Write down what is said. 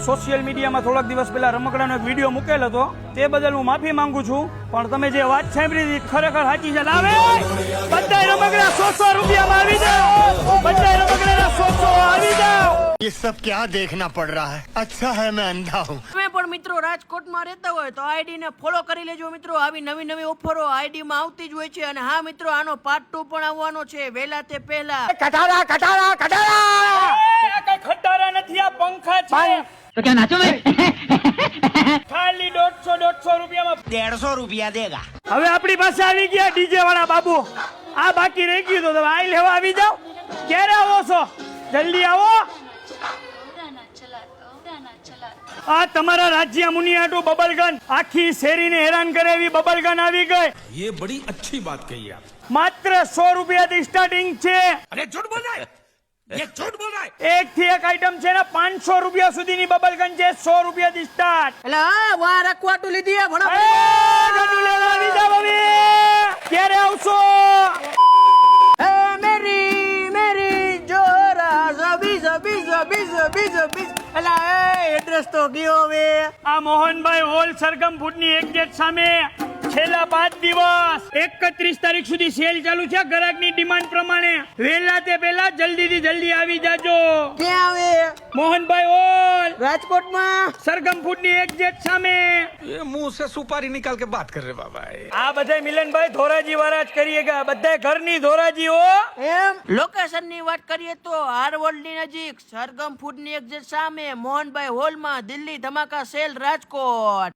Social મીડિયામાં થોડાક દિવસ પહેલા રમકડાનો એક વિડીયો મૂકેલ હતો તે બદલ હું માફી માંગુ છું પણ તમે જે વાત સાંભળી હતી ખરેખર સાચી છે લાવે બધા રમકડા સો સો રૂપિયામાં આવી જાઓ બધા રમકડાના સો સો આવી જાઓ ये सब क्या देखना पड़ रहा है अच्छा है मैं अंधा हूँ તમે પણ મિત્રો રાજકોટમાં રહેતા હોય તો આઈડી ને ફોલો કરી લેજો મિત્રો આવી નવી નવી ઓફરો આઈડી માં આવતી જ હોય છે અને હા મિત્રો આનો પાર્ટ ટુ પણ આવવાનો છે વહેલા તે પહેલા કટારા કટારા કટારા તો ક્યાં નાચો મેં ખાલી દોઢસો દોઢસો રૂપિયામાં દેડસો રૂપિયા દેગા. હવે આપણી પાસે આવી ગયા ડીજે વાળા બાબુ. આ બાકી રહી ગયું તો તમે આઈ લેવા આવી જાઓ. ક્યારે આવો છો. જલ્દી આવો. આ તમારા રાજ્ય મુનિયાટો બબલગન. આખી શેરીને હેરાન કરે એવી બબલગન આવી ગઈ. એ બડી અચ્છી વાત કહી આપ. માત્ર સો રૂપિયા થી સ્ટાર્ટિંગ છે. અરે ઝૂઠ બોલાય. એક છૂટથી એક આઈટમ છે ને પાંચસો રૂપિયા સુધીની બબલગન છે સો રૂપિયા થી સ્ટાર્ટ એટલે હા રકવાટું લીધી હે ભણો. ક્યારે આવશો? મેરી મેરી જોરા જબી જબી જબી જબી જબી એલા એડ્રેસ તો આ મોહનભાઈ હોલ સરગમ ફૂડની એક ગેટ સામે. છેલ્લા પાંચ દિવસ. એકત્રીસ તારીખ સુધી સેલ ચાલુ છે. ગ્રાહકની ડિમાન્ડ પ્રમાણે વહેલા તે પહેલા જલ્દીથી જલ્દી આવી જાજો. ક્યાં આવે? મોહનભાઈ ઓલ. રાજકોટમાં? સરગમ ફૂડની જેટ સામે. એ મુંહ સે સુપારી નિકાલ કે વાત કર રે બાબા આ બધા મિલનભાઈ ધોરાજી વાળા જ કરીએગા બધા ઘરની ધોરાજીઓ એમ? લોકેશનની વાત કરીએ તો હારવર્લ્ડની નજીક સરગમ ફૂડની એક જેટ સામે મોહનભાઈ હોલમાં દિલ્હી ધમાકા સેલ રાજકોટ.